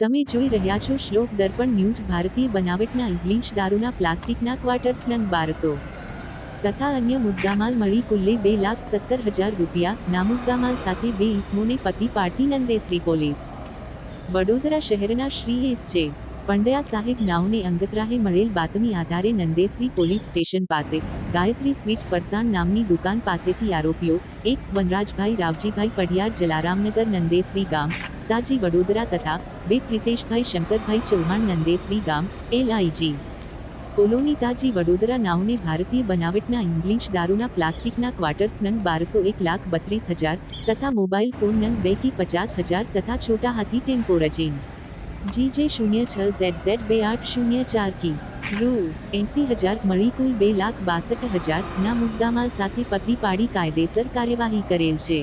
તમે જોઈ રહ્યા છો શ્લોક દર્પણ ન્યૂઝ ભારતીય બનાવટના ઇંગ્લિશ દારૂના પ્લાસ્ટિકના ક્વાર્ટર્સ નંગ બારસો. તથા અન્ય મુદ્દામાલ મળી કુલ્લે બે લાખ સત્તર હજાર રૂપિયા, નામુદ્દામાલ સાથે બે ઇસમોને પતિ પાડતી નંદેસરી પોલીસ. વડોદરા શહેરના શ્રી એસ જે. પંડ્યા સાહેબ નાવને અંગતરાહે મળેલ બાતમી આધારે નંદેસરી પોલીસ સ્ટેશન પાસે ગાયત્રી સ્વીટ ફરસાણ નામની દુકાન પાસેથી આરોપીઓ, એક વનરાજભાઈ રાવજીભાઈ પઢિયાર જલારામનગર નંદેસરી ગામ તાજી વડોદરા તથા બે પ્રિતેશભાઈ શંકરભાઈ ચૌહાણ નંદેસરી ગામ એલઆઈજી કોલોની તાજી વડોદરા નાવને ભારતીય બનાવટના ઇંગ્લિશ દારૂના પ્લાસ્ટિકના ક્વાર્ટર્સ નંગ બારસો એક લાખ બત્રીસ હજાર તથા મોબાઈલ ફોન નંગ બે કી પચાસ હજાર તથા છોટા હાથી ટેમ્પો રજીન જી જે શૂન્ય છ ઝેડ ઝેડ બે આઠ શૂન્ય ચાર કી. રૂ. એંસી હજાર મળી કુલ બે લાખ બાસઠ હજાર ના મુદ્દામાલ સાથે પકડી પાડી કાયદેસર કાર્યવાહી કરેલ છે.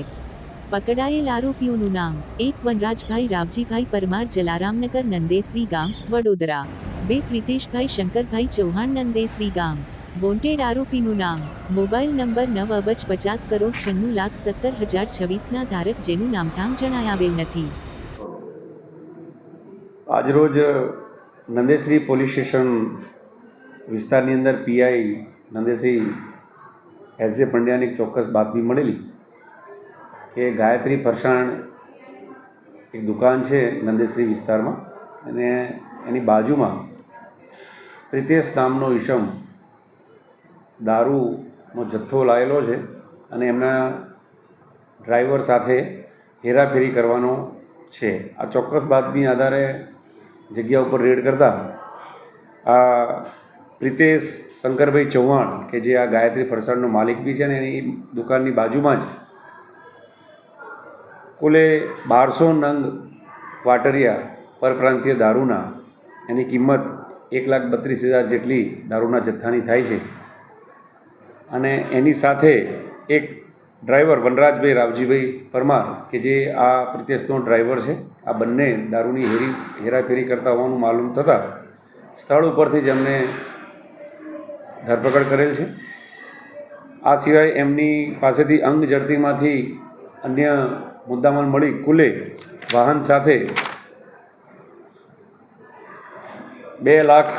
પકડાયેલ આરોપીઓનું નામ, એક વનરાજભાઈ રાવજીભાઈ પરમાર જલારામનગર નંદેસરી ગામ, વડોદરા. બે પ્રિતેશભાઈ શંકરભાઈ ચૌહાણ નંદેસરી ગામ. વોન્ટેડ આરોપીનું નામ, મોબાઈલ નંબર નવ અબજ પચાસ કરોડ છન્નું લાખ સત્તર હજાર છવ્વીસના ધારક જેનું નામઠામ જણાયાવેલ નથી. આજરોજ નંદેશ્રી પોલીસ સ્ટેશન વિસ્તારની અંદર પીઆઈ નંદેશ્રી એસ જે પંડ્યાની ચોક્કસ બાતમી મળેલી. કે ગાયત્રી ફરસાણ એક દુકાન છે નંદેશ્રી વિસ્તારમાં અને એની બાજુમાં પ્રિતેશ નામનો ઈશમ દારૂનો જથ્થો લાવેલો છે અને એમના ડ્રાઈવર સાથે હેરાફેરી કરવાનો છે. આ ચોક્કસ બાતમી આધારે જગ્યા ઉપર રેડ કરતા આ પ્રિતેશ શંકરભાઈ ચૌહાણ, કે જે આ ગાયત્રી ફરસાણનો માલિક બી છે ને એની દુકાનની બાજુમાં જ કુલે બારસો નંગ વાટરિયા પરપ્રાંતીય દારૂના, એની કિંમત એક લાખ બત્રીસ હજાર જેટલી દારૂના જથ્થાની થાય છે. અને એની સાથે એક ડ્રાઈવર વનરાજભાઈ રાવજીભાઈ પરમાર, કે જે આ પ્રિતેશનો ડ્રાઈવર છે, આ બંને દારૂની હેરી, હેરાફેરી કરતા હોવાનું માલુમ થતાં સ્થળ ઉપરથી જ એમને ધરપકડ કરેલ છે. આ સિવાય એમની પાસેથી અંગ જડતીમાંથી અન્ય મુદ્દામાલ મળી કુલે વાહન સાથે બે લાખ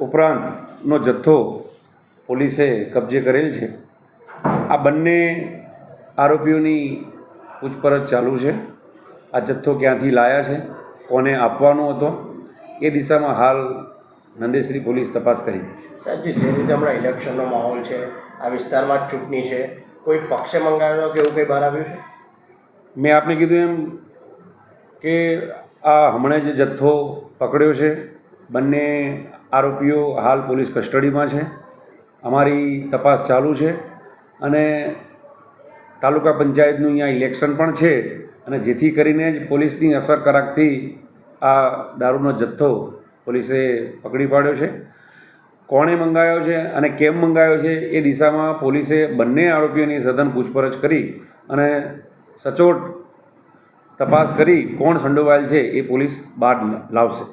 ઉપરાંતનો જથ્થો પોલીસે કબજે કરેલ છે. આ બંને આરોપીઓની પૂછપરછ ચાલુ છે. આ જથ્થો ક્યાંથી લાયા છે? કોને આપવાનો હતો? એ દિશામાં હાલ નંદેશ્રી પોલીસ તપાસ કરી છે. સાહેબ, જે રીતે હમણાં ઇલેક્શનનો માહોલ છે, આ વિસ્તારમાં ચૂંટણી છે કોઈ પક્ષે મંગાવેલો કે એવું કંઈ બહાર આવ્યું છે? મેં આપને કીધું એમ કે આ હમણાં જે જથ્થો પકડ્યો છે, બંને આરોપીઓ હાલ પોલીસ કસ્ટડીમાં છે. અમારી તપાસ ચાલુ છે અને તાલુકા પંચાયતનું અહીંયા ઇલેક્શન પણ છે અને જેથી કરીને જ પોલીસની અસરકારકથી આ દારૂનો જથ્થો પોલીસે પકડી પાડ્યો છે. કોણે મંગાવ્યો છે અને કેમ મંગાવ્યો છે એ દિશામાં પોલીસે બંને આરોપીઓની સઘન પૂછપરછ કરી અને સચોટ તપાસ કરી કોણ સંડોવાયેલ છે એ પોલીસ બહાર લાવશે.